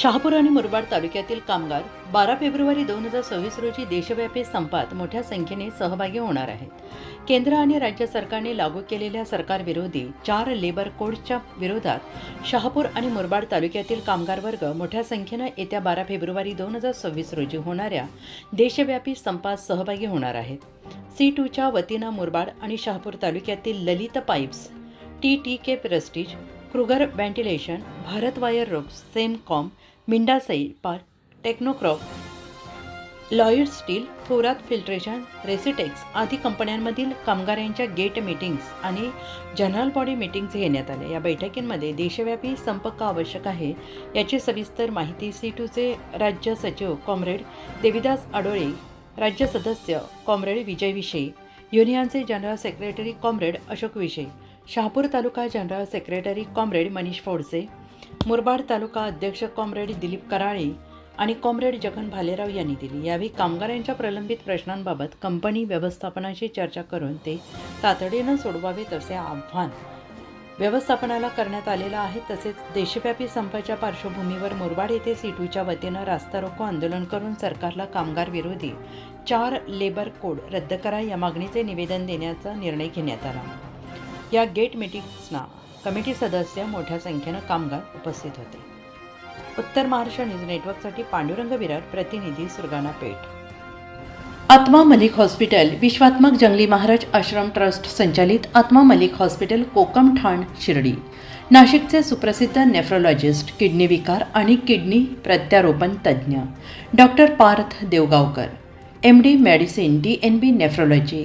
शहापूर आणि मुरबाड तालुक्यातील कामगार बारा फेब्रुवारी दोन हजार सव्वीस रोजी देशव्यापी संपात मोठ्या संख्येने सहभागी होणार आहेत. केंद्र आणि राज्य सरकारने लागू केलेल्या सरकारविरोधी चार लेबर कोडच्या विरोधात शहापूर आणि मुरबाड तालुक्यातील कामगार वर्ग मोठ्या संख्येनं येत्या बारा फेब्रुवारी दोन हजार सव्वीस रोजी होणाऱ्या देशव्यापी संपात सहभागी होणार आहेत. सी टूच्या वतीनं मुरबाड आणि शहापूर तालुक्यातील Lalit pipes T T K Prestige Kruger ventilation Bharat wire ropes Semcom मिंडासई park Technocraft Lloyd steel Thorat filtration Resitex आदी कंपन्यांमधील कामगारांच्या गेट मीटिंग्स आणि जनरल बॉडी मीटिंग्स घेण्यात आल्या या बैठकींमध्ये देशव्यापी संप का आवश्यक आहे याची सविस्तर माहिती सी टूचे राज्य सचिव कॉम्रेड देविदास आडोळे राज्य सदस्य कॉम्रेड विजय विषय युनियनचे general secretary comrade Ashok Vishay Shahapur तालुका general secretary comrade Manish Phodse Murbad तालुका अध्यक्ष कॉम्रेड दिलीप कराळे आणि कॉम्रेड जगन भालेराव यांनी दिली. यावेळी कामगारांच्या प्रलंबित प्रश्नांबाबत कंपनी व्यवस्थापनाशी चर्चा करून ते तातडीनं सोडवावेत असे आव्हान व्यवस्थापनाला करण्यात आलेलं आहे. तसेच देशव्यापी संपाच्या पार्श्वभूमीवर मुरबाड येथे सीटूच्या वतीनं रास्ता रोको आंदोलन करून सरकारला कामगार विरोधी चार लेबर कोड रद्द करा या मागणीचे निवेदन देण्याचा निर्णय घेण्यात आला. या गेट मिटिंग्सना कमिटी सदस्य मोठ्या संख्येनं कामगार उपस्थित होते. उत्तर महाराष्ट्र न्यूज नेटवर्कसाठी पांडुरंग विरार प्रतिनिधी सुरगाणा पेठ. आत्मा मलिक हॉस्पिटल विश्वात्मक जंगली महाराज आश्रम ट्रस्ट संचालित आत्मा मलिक हॉस्पिटल कोकम ठाण शिर्डी. नाशिकचे सुप्रसिद्ध नेफ्रोलॉजिस्ट किडनी विकार आणि किडनी प्रत्यारोपण तज्ज्ञ. Doctor Parth Deogaonkar M D medicine D N B nephrology